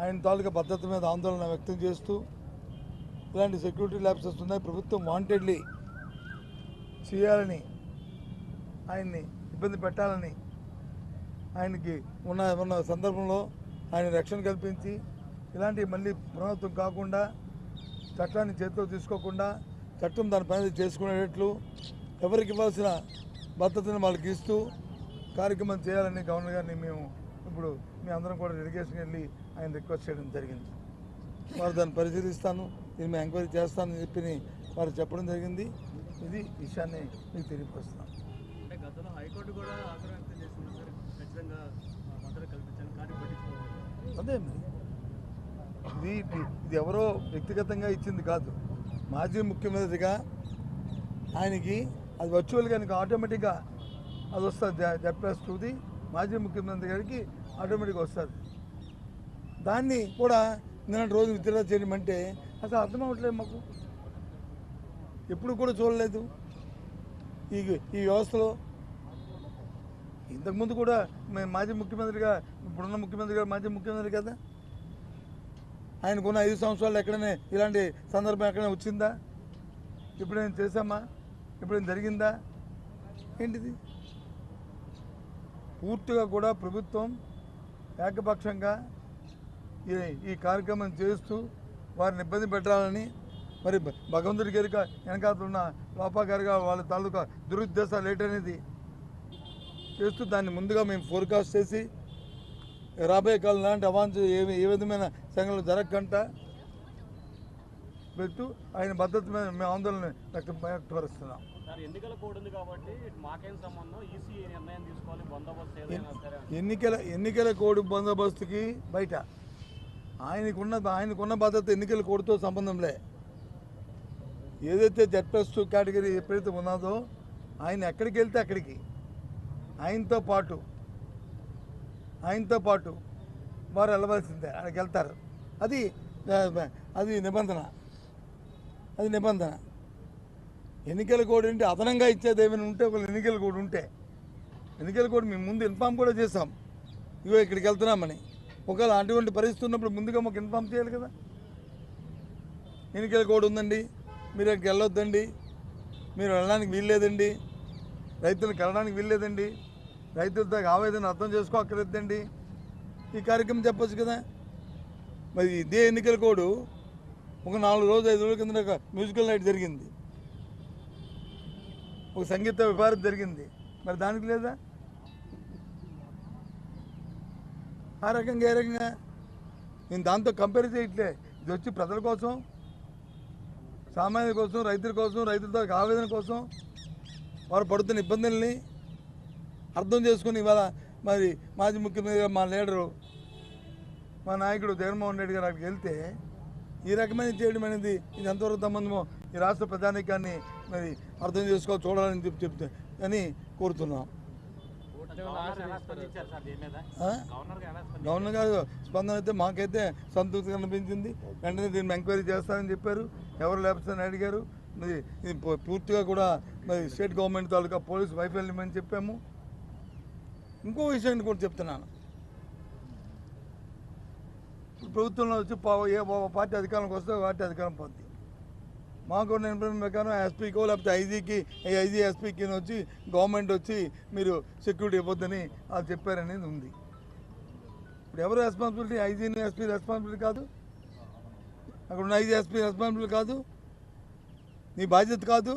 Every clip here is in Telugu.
ఆయన తాలూకా భద్రత మీద ఆందోళన వ్యక్తం చేస్తూ ఇలాంటి సెక్యూరిటీ ల్యాబ్సెస్ ఉన్నాయి. ప్రభుత్వం వాంటెడ్లీ చేయాలని ఆయన్ని ఇబ్బంది పెట్టాలని ఆయనకి ఉన్న ఉన్న సందర్భంలో ఆయన రక్షణ కల్పించి ఇలాంటివి మళ్ళీ పునరావృతం కాకుండా చట్టాన్ని చేతిలో తీసుకోకుండా చట్టం దాని పని చేసుకునేటట్లు ఎవరికి ఇవ్వాల్సిన భద్రతను వాళ్ళకి ఇస్తూ కార్యక్రమం చేయాలని గవర్నర్ గారిని మేము ఇప్పుడు మీ అందరం కూడా డెలిగేషన్కి వెళ్ళి ఆయన రిక్వెస్ట్ చేయడం జరిగింది. వారు దాన్ని పరిశీలిస్తాను దీన్ని మేము ఎంక్వైరీ చేస్తానని చెప్పి వారు చెప్పడం జరిగింది. ఇది విషయాన్ని మీకు తెలియపరుస్తున్నాను అదే ఇది ఇది ఎవరో వ్యక్తిగతంగా ఇచ్చింది కాదు. మాజీ ముఖ్యమంత్రిగా ఆయనకి అది వర్చువల్గా ఆయనకి ఆటోమేటిక్గా అది వస్తుంది. టూది. మాజీ ముఖ్యమంత్రి గారికి ఆటోమేటిక్గా వస్తుంది. దాన్ని కూడా నిన్నటి రోజు విత్డ్రా చేయమంటే అసలు అర్థం అవ్వట్లేదు మాకు. ఎప్పుడు కూడా చూడలేదు. ఈ ఈ వ్యవస్థలో ఇంతకుముందు కూడా మేము మాజీ ముఖ్యమంత్రిగా ఇప్పుడున్న ముఖ్యమంత్రి గారు మాజీ ముఖ్యమంత్రి కదా? ఆయనకున్న ఐదు సంవత్సరాలు ఎక్కడనే ఇలాంటి సందర్భం ఎక్కడైనా వచ్చిందా? ఇప్పుడేం చేశామా? ఇప్పుడేం జరిగిందా? ఏంటిది? పూర్తిగా కూడా ప్రభుత్వం ఏకపక్షంగా ఈ కార్యక్రమం చేస్తూ వారిని ఇబ్బంది పెట్టాలని మరి భగవంతుడి గారిగా వెనకాల ఉన్న లోపా గారిగా వాళ్ళ తాలూకా దురుద్దేశాలు ఏంటనేది చేస్తూ దాన్ని ముందుగా మేము ఫోర్కాస్ట్ చేసి రాబోయే కాలం లాంటి అవాంఛ ఏ ఏ విధమైన సంఘటనలు జరగకుండా పెట్టు ఆయన భద్రత మీద మేము ఆందోళన వ్యక్తం వ్యక్తపరుస్తున్నాం. ఎన్నికల ఎన్నికల కోడ్ బందోబస్తుకి బయట. ఆయనకున్న ఆయనకున్న భద్రత ఎన్నికల కోడ్తో సంబంధంలే ఏదైతే జెడ్ ప్లస్ టూ కేటగిరీ ఎప్పుడైతే ఉన్నదో ఆయన ఎక్కడికి వెళ్తే అక్కడికి. ఆయనతో పాటు ఆయనతో పాటు వారు వెళ్ళవలసిందే అక్కడికి వెళ్తారు. అది అది నిబంధన. అది నిబంధన. ఎన్నికల కోడ్ ఏంటి? అదనంగా ఇచ్చేది ఏమైనా ఉంటే ఒక ఎన్నికల కోడ్ ఉంటే. ఎన్నికల కోడ్ మేము ముందు ఇన్ఫామ్ కూడా చేసాం ఇగో ఇక్కడికి వెళ్తున్నామని. ఒకవేళ అటువంటి పరిస్థితి ఉన్నప్పుడు ముందుగా మాకు ఇన్ఫామ్ చేయాలి కదా. ఎన్నికల కోడ్ ఉందండి. మీరు అక్కడికి వెళ్ళొద్దండి. మీరు వెళ్ళడానికి వీల్లేదండి. రైతులకు కలడానికి వీల్లేదండి. రైతులతో ఆవేదన అర్థం చేసుకోక్కర్లేదండి. ఈ కార్యక్రమం చెప్పచ్చు కదా. మరి ఇదే ఎన్నికల కోడ్ ఒక నాలుగు రోజులు ఐదు రోజుల కింద ఒక మ్యూజికల్ నైట్ జరిగింది. ఒక సంగీత విభారత జరిగింది. మరి దానికి లేదా? ఆ రకంగా ఏ రకంగా? నేను దాంతో కంపేర్ చేయట్లే. ఇది వచ్చి ప్రజల కోసం సామాన్యుల కోసం రైతుల కోసం రైతులతో ఆవేదన కోసం వారు పడుతున్న ఇబ్బందుల్ని అర్థం చేసుకుని ఇవాళ మరి మాజీ ముఖ్యమంత్రి మా లీడరు మా నాయకుడు జగన్మోహన్ రెడ్డి గారు అక్కడికి వెళ్తే ఈ రకమైన చేయడం అనేది ఇది ఎంతవరకు సంబంధమో ఈ రాష్ట్ర ప్రధానికాన్ని మరి అర్థం చేసుకోవాలి చూడాలని చెప్పి చెప్తే అని కోరుతున్నాం. గవర్నర్ గారు స్పందన అయితే మాకైతే సంతృప్తి కనిపించింది. వెంటనే దీన్ని ఎంక్వైరీ చేస్తానని చెప్పారు. ఎవరు లేకపోతే అడిగారు. మరి ఇది పూ- పూర్తిగా కూడా మరి స్టేట్ గవర్నమెంట్ తాలూకా పోలీసు వైఫల్యం అని చెప్పాము. ఇంకో విషయాన్ని కూడా చెప్తున్నాను. ప్రభుత్వంలో వచ్చి ఏ పార్టీ అధికారంలోకి వస్తే పార్టీ అధికారం పోద్ది. మాకు ఉన్న ఇన్ఫర్మేషన్ ప్రకారం ఎస్పీకో లేకపోతే ఐజీకి ఐజీ ఎస్పీకి వచ్చి గవర్నమెంట్ వచ్చి మీరు సెక్యూరిటీ ఇవ్వద్దని వాళ్ళు చెప్పారనేది ఉంది. ఇప్పుడు ఎవరు రెస్పాన్సిబిలిటీ ఐజీని ఎస్పీ రెస్పాన్సిబిలిటీ కాదు? అక్కడ ఉన్న ఐజీ ఎస్పీ రెస్పాన్సిబిలిటీ కాదు? నీ బాధ్యత కాదు?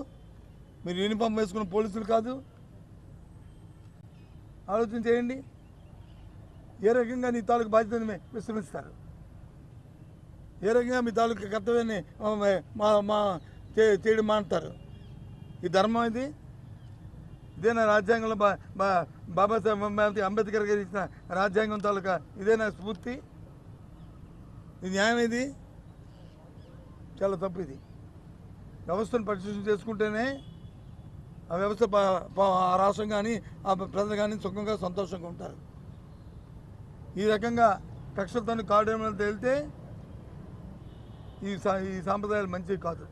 మీరు యూనిఫామ్ వేసుకున్న పోలీసులు కాదు? ఆలోచన చేయండి. ఏ రకంగా నీ తాలూకు బాధ్యతను విశ్రమిస్తారు? ఏ రకంగా మీ తాలూకా కర్తవ్యాన్ని మా మా చే- చేయడం మాంటారు ఈ ధర్మం ఇది? ఇదేనా రాజ్యాంగంలో బా బా బాబాసాహెబ్ అంబేద్కర్ గారు ఇచ్చిన రాజ్యాంగం తాలూకా ఇదేనా స్ఫూర్తి? ఇది న్యాయం ఇది? చాలా తప్పు ఇది. వ్యవస్థను పరిశీలన చేసుకుంటేనే ఆ వ్యవస్థ ఆ రాష్ట్రం కానీ ఆ ప్రజలు కానీ సుఖంగా సంతోషంగా ఉంటారు. ఈ రకంగా కక్షలతో కాడేమని తేలితే ఈ ఈ సాంప్రదాయాలు మంచివి కాదు.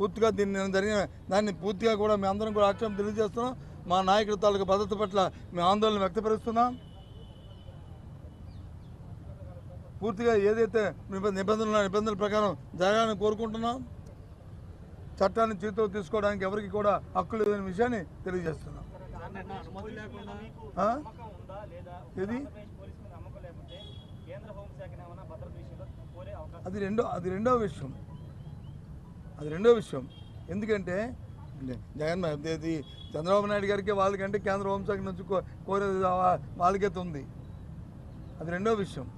పూర్తిగా దీన్ని నేను జరిగిన దాన్ని పూర్తిగా కూడా మేము అందరం కూడా ఆక్షేపం తెలియజేస్తున్నాం. మా నాయకుడి తాలూకు భద్రత పట్ల మేము ఆందోళన వ్యక్తపరుస్తున్నాం. పూర్తిగా ఏదైతే నిబ- నిబంధనలు నిబంధనల ప్రకారం జరగాలని కోరుకుంటున్నాం. చట్టాన్ని చేతిలో తీసుకోవడానికి ఎవరికి కూడా హక్కు లేదనే విషయాన్ని తెలియజేస్తున్నాం. సార్ అది రెండో అది రెండో విషయం. అది రెండో విషయం. ఎందుకంటే జగన్ అది చంద్రబాబు నాయుడు గారికి వాళ్ళకంటే కేంద్ర హోంశాఖ నుంచి కో- కోరేది వాళ్ళకైతే ఉంది. అది రెండో విషయం.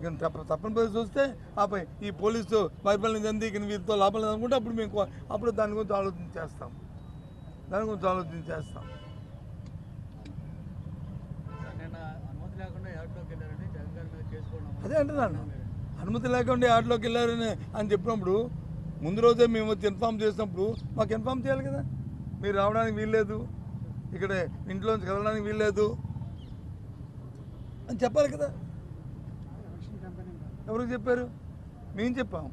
ఇక తప్ప తప్పని పరిస్థితి వస్తే ఆపై ఈ పోలీసు వైఫల్యం చెంది ఇక వీరితో లాభం లేదనుకుంటే అప్పుడు మేము అప్పుడు దాని గురించి ఆలోచన చేస్తాం. దాని గురించి ఆలోచన చేస్తాం. అదే అంటున్నాను. అనుమతి లేకుండా ఆటలోకి వెళ్ళారని అని చెప్పినప్పుడు ముందు రోజే మేము వచ్చి ఇన్ఫామ్ చేసినప్పుడు మాకు ఇన్ఫామ్ చేయాలి కదా. మీరు రావడానికి వీల్లేదు. ఇక్కడ ఇంట్లోంచి కదలడానికి వీల్లేదు. అని చెప్పాలి కదా. ఎవరికి చెప్పారు? మేము చెప్పాం.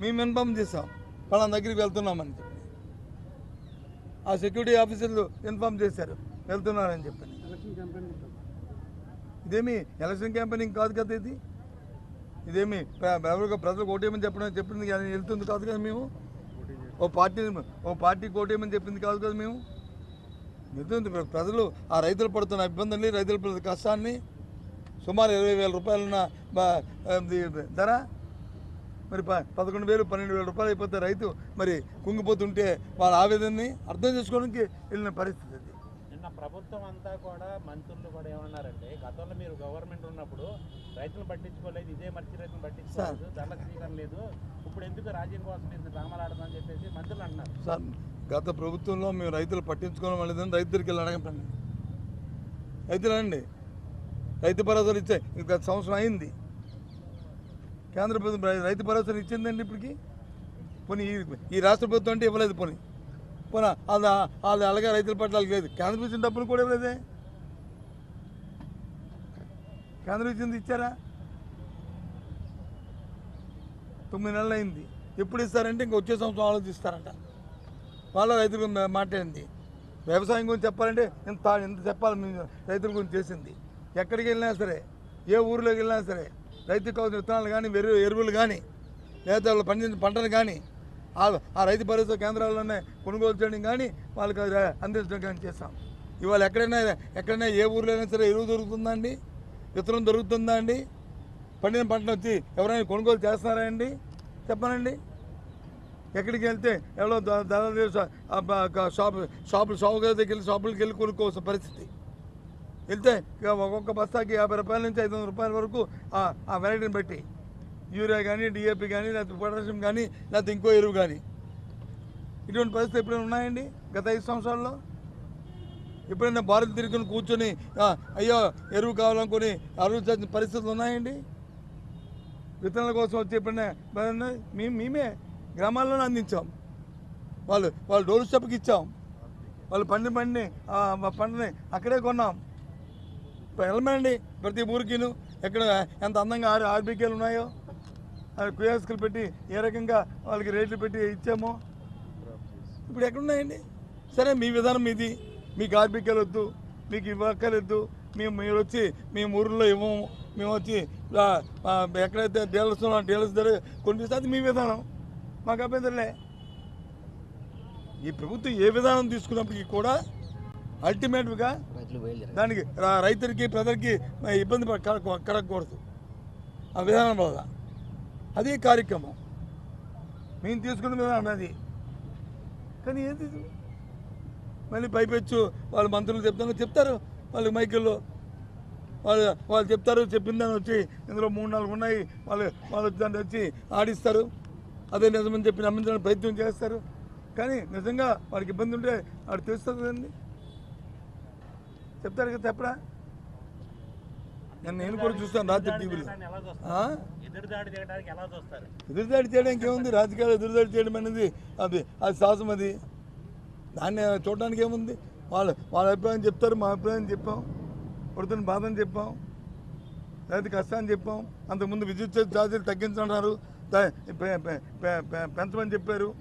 మేము ఇన్ఫామ్ చేసాం వాళ్ళ దగ్గరికి వెళ్తున్నామని చెప్పి. ఆ సెక్యూరిటీ ఆఫీసర్లు ఇన్ఫామ్ చేశారు. వెళ్తున్నారని చెప్పి ఇదేమి ఎలక్షన్ క్యాంపెయినింగ్ కాదు కదా ఇది? ఇదేమి ఎవరికో ప్రజలకు ఓటేయమని చెప్పడం చెప్పింది కానీ వెళ్తుంది కాదు కదా మేము? ఓ పార్టీ ఓ పార్టీకి ఓటేయమని చెప్పింది కాదు కదా మేము? ఎందుకంటే ప్రజలు ఆ రైతులు పడుతున్న ఇబ్బందుల్ని రైతుల పడుతున్న కష్టాన్ని సుమారు ఇరవై వేల రూపాయలున్న ధర? మరి ప పదకొండు వేలు పన్నెండు వేల రూపాయలు అయిపోతే రైతు మరి కుంగిపోతుంటే వాళ్ళ ఆవేదనని అర్థం చేసుకోవడానికి వెళ్ళిన పరిస్థితి అది. నిన్న ప్రభుత్వం అంతా కూడా మంత్రులు కూడా ఏమన్నారంటే గతంలో మీరు గవర్నమెంట్ ఉన్నప్పుడు రైతులు పట్టించుకోలేదు ఇదే మర్చి రైతులు పట్టించుకోలేదు ధరల స్వీకరణ లేదు ఇప్పుడు ఎందుకు రాజ్యం కోసం ఇంత డ్రామాలాడదని చెప్పేసి మంత్రులు అంటున్నారు సార్ గత ప్రభుత్వంలో మేము రైతులు పట్టించుకోవడం లేదని రైతులకి వెళ్ళి అడగండి రైతులు అండి రైతు భరోసాలు ఇచ్చే ఇది గత సంవత్సరం అయింది. కేంద్ర ప్రభుత్వం రైతు భరోసాలు ఇచ్చిందండి ఇప్పటికి. పోనీ ఈ రాష్ట్ర ప్రభుత్వం అంటే ఇవ్వలేదు పోనీ. పోనీ అది వాళ్ళు అలాగే రైతుల పట్ల వాళ్ళకి లేదు. కేంద్ర ఇచ్చిన డబ్బులు కూడా ఇవ్వలేదే. కేంద్రం ఇచ్చింది ఇచ్చారా? తొమ్మిది నెలలు అయింది. ఎప్పుడు ఇస్తారంటే ఇంక వచ్చే సంవత్సరం ఆలోచిస్తారంట. వాళ్ళ రైతుల మాట్లాడింది వ్యవసాయం గురించి చెప్పాలంటే ఎంత ఎంత చెప్పాలి మేము రైతుల గురించి చేసింది? ఎక్కడికి వెళ్ళినా సరే ఏ ఊరిలోకి వెళ్ళినా సరే రైతుకు కావాల్సిన విత్తనాలు కానీ ఎరువులు కానీ లేదా వాళ్ళు పండించిన పంటలు కానీ ఆ రైతు భరోసా కేంద్రాల్లోనే కొనుగోలు చేయడం కానీ వాళ్ళకి అది అందించడం కానీ చేస్తాం ఇవాళ ఎక్కడైనా ఎక్కడైనా ఏ ఊర్లో అయినా సరే ఎరువు దొరుకుతుందా అండి? విత్తనం దొరుకుతుందా అండి? పండిన పంటను వచ్చి ఎవరైనా కొనుగోలు చేస్తున్నారా అండి? చెప్పనండి. ఎక్కడికి వెళ్తే ఎవరో ద- షాప్ షాపులు షాపు దగ్గరికి వెళ్ళి షాపులకి వెళ్ళి కొనుక్కోవాల్సిన పరిస్థితి. వెళ్తే ఇక ఒక్కొక్క బస్తాకి యాభై రూపాయల నుంచి ఐదు రూపాయల వరకు ఆ ఆ వెరైటీని బట్టి. యూరియా కానీ డిఏపి కానీ లేకపోతే పొటాషియం కానీ లేకపోతే ఇంకో ఎరువు కానీ ఇటువంటి పరిస్థితి ఎప్పుడైనా ఉన్నాయండి గత ఐదు సంవత్సరాల్లో? ఎప్పుడైనా భారత్ తిరుగుని కూర్చొని అయ్యో ఎరువు కావాలనుకొని ఆలోచించిన పరిస్థితులు ఉన్నాయండి? విత్తనాల కోసం వచ్చి ఎప్పుడైనా మేము మేమే గ్రామాల్లోనే అందించాం. వాళ్ళు వాళ్ళు డోర్ స్టెప్కి ఇచ్చాం. వాళ్ళు పండి పండిని పంటని అక్కడే కొన్నాం. ఇప్పుడు వెళ్ళమండి ప్రతి ఊరికిను ఎక్కడ ఎంత అందంగా ఆరు ఆర్బీకేలు ఉన్నాయో? కుయాస్కులు పెట్టి ఏ రకంగా వాళ్ళకి రేట్లు పెట్టి ఇచ్చామో? ఇప్పుడు ఎక్కడున్నాయండి? సరే మీ విధానం మీది. మీకు ఆర్బీకేలు వద్దు మీకు ఇవ్వక్కర్లేదు. మేము మీరు వచ్చి మేము ఊరిలో ఇవ్వము. మేము వచ్చి ఎక్కడైతే డీలర్స్ ఉన్నా డీలర్స్ దగ్గర కొనిపిస్తే అది మీ విధానం. మాకు అభ్యంతరలే ఈ ప్రభుత్వం ఏ విధానం తీసుకున్నప్పటికీ కూడా అల్టిమేట్గా దానికి రైతులకి ప్రజలకి ఇబ్బంది కలగకూడదు. ఆ విధానం వల్ల. అదే కార్యక్రమం. మేము తీసుకున్న అన్నది. కానీ ఏంది మళ్ళీ పైపెచ్చు వాళ్ళు మంత్రులు చెప్తాను చెప్తారు. వాళ్ళు మైకుల్లో వాళ్ళు వాళ్ళు చెప్తారు చెప్పిందని వచ్చి ఇందులో మూడు నాలుగు ఉన్నాయి. వాళ్ళు వాళ్ళు దాన్ని వచ్చి ఆడిస్తారు. అదే నిజమని చెప్పి నమ్మించడానికి ప్రయత్నం చేస్తారు. కానీ నిజంగా వాడికి ఇబ్బంది ఉంటే వాడు తెలుస్తుంది కదండి చెప్తారు కదా చెప్పరా? నేను నేను కూడా చూస్తాను రాత్రి టీవీలో? ఎదురుదాడి చేయడానికి ఏముంది రాజకీయాలు ఎదురుదాడి చేయడం అనేది అది అది సాహసం అది. దాన్ని చూడడానికి ఏముంది? వాళ్ళు వాళ్ళ అభిప్రాయం చెప్తారు మా అభిప్రాయం చెప్పాం. పడుతున్న బాధని చెప్పాం. రైతు కష్టాన్ని చెప్పాం. అంతకుముందు విద్యుత్ ఛార్జీలు తగ్గించన్నారు పెంచమని చెప్పారు.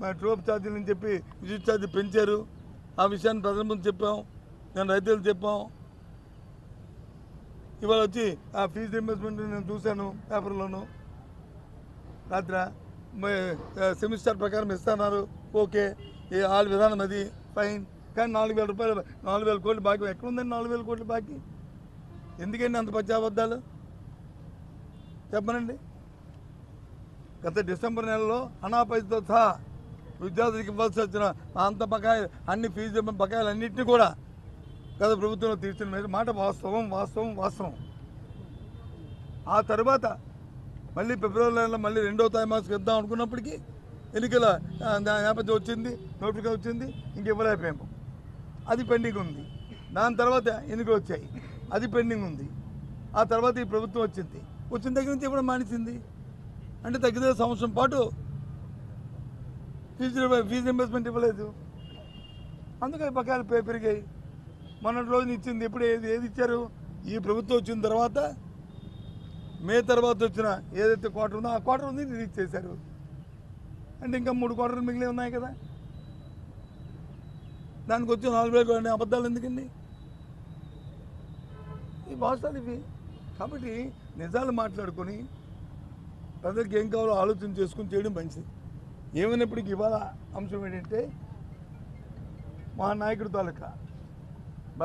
మా ట్రోప్ ఛార్జీలు అని చెప్పి విద్యుత్ ఛార్జీ పెంచారు. ఆ విషయాన్ని ప్రజల ముందు చెప్పాం. నేను రైతులు చెప్పాం. ఇవాళ వచ్చి ఆ ఫీజు రింబర్స్మెంట్ నేను చూశాను పేపర్లోను. రాత్రి సెమిస్టర్ ప్రకారం ఇస్తున్నారు ఓకే ఈ వాళ్ళ విధానం అది ఫైన్. కానీ నాలుగు వేల రూపాయలు నాలుగు వేల కోట్లు బాకీ ఎక్కడ ఉందండి నాలుగు వేల కోట్లు బాకీ? ఎందుకండి అంత పచ్చాబద్ధాలు చెప్పనండి. గత డిసెంబర్ నెలలో అనాపైతో సహా విద్యార్థులకు ఇవ్వాల్సి వచ్చిన అంత బకాయి అన్ని ఫీజు బకాయిలు అన్నింటినీ కూడా గత ప్రభుత్వంలో తీర్చిన మీద మాట వాస్తవం వాస్తవం వాస్తవం. ఆ తర్వాత మళ్ళీ ఫిబ్రవరి నెలలో మళ్ళీ రెండో తారీమాసం ఇద్దాం అనుకున్నప్పటికీ ఎన్నికల దా- నేపథ్యం వచ్చింది నోటిఫికేషన్ వచ్చింది ఇంక ఇవ్వలేకపోయాము. అది పెండింగ్ ఉంది. దాని తర్వాత ఎన్నికలు వచ్చాయి. అది పెండింగ్ ఉంది. ఆ తర్వాత ఈ ప్రభుత్వం వచ్చింది. వచ్చిన దగ్గర నుంచి ఇవ్వడం మానేసింది. అంటే తగ్గితే సంవత్సరం పాటు ఫీజు ఫీజు రింబర్స్మెంట్ ఇవ్వలేదు. అందుకని బకాయిలు పే పెరిగాయి. మొన్నటి రోజున ఇచ్చింది ఎప్పుడు ఏది ఏది ఇచ్చారు? ఈ ప్రభుత్వం వచ్చిన తర్వాత మే తర్వాత వచ్చిన ఏదైతే క్వార్టర్ ఉందో ఆ క్వార్టర్ ఉంది రిలీజ్ చేశారు అంటే ఇంకా మూడు క్వార్టర్లు మిగిలి ఉన్నాయి కదా. దానికి వచ్చి నాలుగు వేలు అబద్ధాలు ఎందుకండి? ఈ భాషలు ఇవి. కాబట్టి నిజాలు మాట్లాడుకొని ప్రజలకు ఏం కావాలో ఆలోచన చేసుకుని చేయడం మంచిది. ఏమైనప్పటికీ ఇవాళ అంశం ఏంటంటే మా నాయకుడి తాలూకా